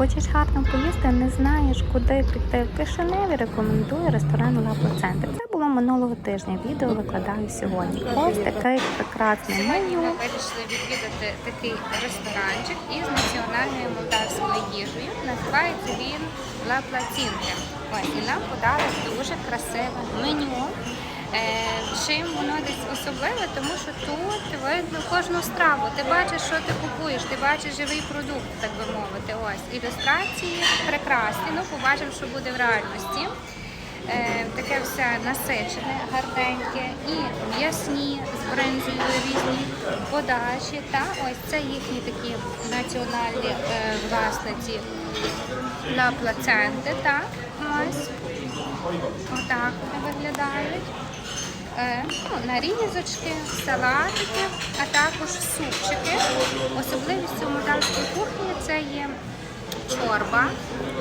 Хочеш гарно поїсти, не знаєш, куди піти в Кишиневі, рекомендую ресторан Лапо Центр. Це було минулого тижня. Відео викладаю сьогодні. Ось такий прекрасний меню. ми вирішили відвідати такий ресторанчик із національною молдавською їжею. Називається він Ла Платінка. Ось і нам подали дуже красиве меню. Е, чим воно десь особливе, тому що тут видно кожну страву. Ти бачиш, що ти купуєш, ти бачиш живий продукт, так би мовити. Ось ілюстрації прекрасні. Ну, побачимо, що буде в реальності. Е, таке все насичене, гарненьке і м'ясні з бринзою різні подачі. Та ось це їхні такі національні е, власниці ла плаценти. Так, ось отак вони виглядають. Е, ну, нарізочки, салатики, а також супчики. Особливістю молдавської кухні це є чорба,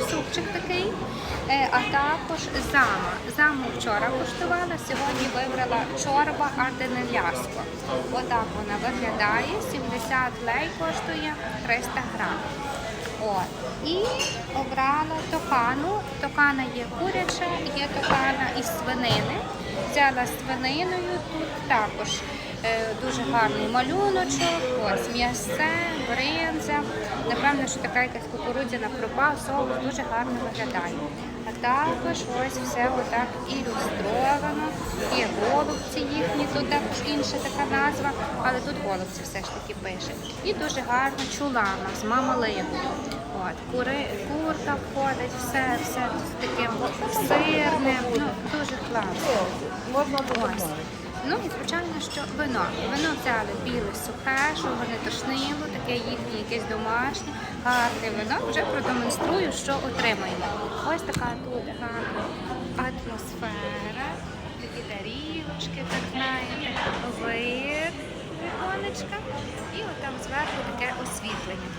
супчик такий, е, а також зама. Заму вчора куштувала, сьогодні вибрала чорба арденеляско. Отак вона виглядає, 70 лей коштує 300 грам. От. І обрала токану. Токана є куряча, є токана із свинини. Взяла свининою тут також е, дуже гарний малюночок, ось м'ясе, бринза. Напевно, що така якась кукурудзяна крупа, соус дуже гарно виглядає. А також ось все отак ілюстровано. Є голубці їхні, тут також інша така назва, але тут голубці все ж таки пише. І дуже гарно чулана з мамалиною. От, кури, курка входить, все, все з таким сирним, ну дуже класно. Ось. Ну і звичайно, що вино. Вино взяли біле сухе, щоб не тошнило, таке їхнє якесь домашнє, гарне вино. Вже продемонструю, що отримаємо. Ось така тут гарна атмосфера, такі тарілочки, так знаєте, вид, віконечка, і от там зверху таке освітлення.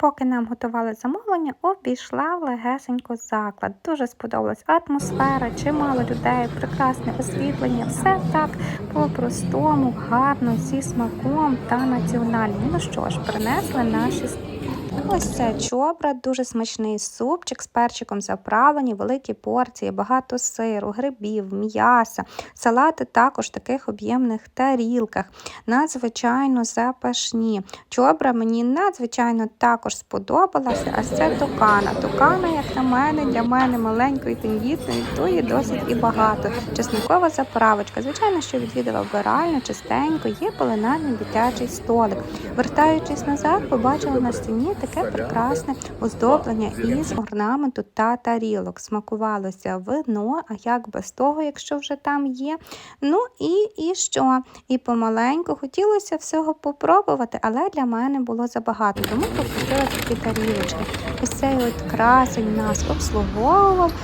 Поки нам готували замовлення, обійшла легесенько заклад. Дуже сподобалась атмосфера, чимало людей, прекрасне освітлення. Все так по-простому, гарно, зі смаком та національно. Ну що ж, принесли наші Ось це чобра, дуже смачний супчик з перчиком заправлені, великі порції, багато сиру, грибів, м'яса, салати також в таких об'ємних тарілках, надзвичайно запашні. Чобра мені надзвичайно також сподобалася, а це токана. Токана, як на мене, для мене маленької, тендітної, то є досить і багато. Чесникова заправочка. Звичайно, що відвідала вбиральню, чистенько, є полинальний дитячий столик. Вертаючись назад, побачила на стіні таке прекрасне оздоблення із орнаменту та тарілок. Смакувалося вино, а як без того, якщо вже там є. Ну і, і що? І помаленьку хотілося всього попробувати, але для мене було забагато, тому попросила такі тарілочки. Ось цей от красень нас обслуговував.